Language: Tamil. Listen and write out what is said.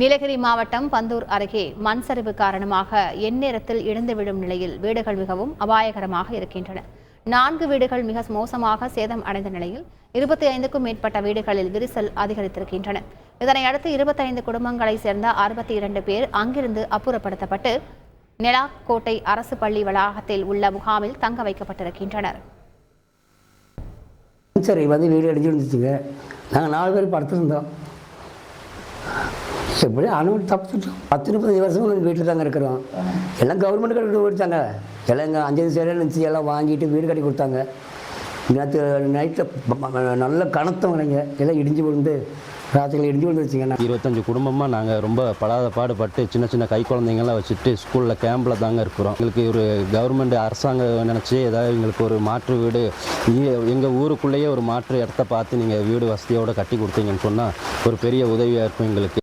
நீலகிரி மாவட்டம் பந்தூர் அருகே மண் சரிவு காரணமாக எந்நேரத்தில் இழந்து விழும் நிலையில் வீடுகள் மிகவும் அபாயகரமாக இருக்கின்றன. நான்கு வீடுகள் மிக மோசமாக சேதம் அடைந்த நிலையில் இருபத்தி ஐந்துக்கும் மேற்பட்ட வீடுகளில் விரிசல் அதிகரித்திருக்கின்றன. இதனையடுத்து இருபத்தைந்து குடும்பங்களைச் சேர்ந்த அறுபத்தி இரண்டு பேர் அங்கிருந்து அப்புறப்படுத்தப்பட்டு நெலாக்கோட்டை அரசு பள்ளி வளாகத்தில் உள்ள முகாமில் தங்க வைக்கப்பட்டிருக்கின்றனர். சரி வந்து வீடு அடிச்சு நாங்கள் நாலு பேர் படுத்திருந்தோம். எப்படி அனுமதி தப்பிச்சிட்டோம் பத்து முப்பத்தஞ்சு வருஷம் எங்கள் வீட்டில் தாங்க இருக்கிறோம். எல்லாம் கவர்மெண்ட் கட்டி கொடுத்தாங்க. எல்லாம் எங்கள் அஞ்சு சேரம் நினச்சி எல்லாம் வாங்கிட்டு வீடு கட்டி கொடுத்தாங்க. நேற்று நைட்டில் நல்ல கணத்தவங்க எல்லாம் இடிஞ்சு விழுந்து ராத்திரியில் இடிஞ்சு விழுந்து நான் இருபத்தஞ்சு குடும்பமாக நாங்கள் ரொம்ப படாத பாடுபட்டு சின்ன சின்ன கை குழந்தைங்களாம் வச்சுட்டு ஸ்கூலில் கேம்பில் தாங்க இருக்கிறோம். எங்களுக்கு ஒரு கவர்மெண்ட் அரசாங்கம் நினச்சி ஏதாவது எங்களுக்கு ஒரு மாற்று வீடு எங்கள் ஊருக்குள்ளேயே ஒரு மாற்று இடத்த பார்த்து நீங்கள் வீடு வசதியோடு கட்டி கொடுத்தீங்கன்னு சொன்னால் ஒரு பெரிய உதவியாக இருக்கும் எங்களுக்கு.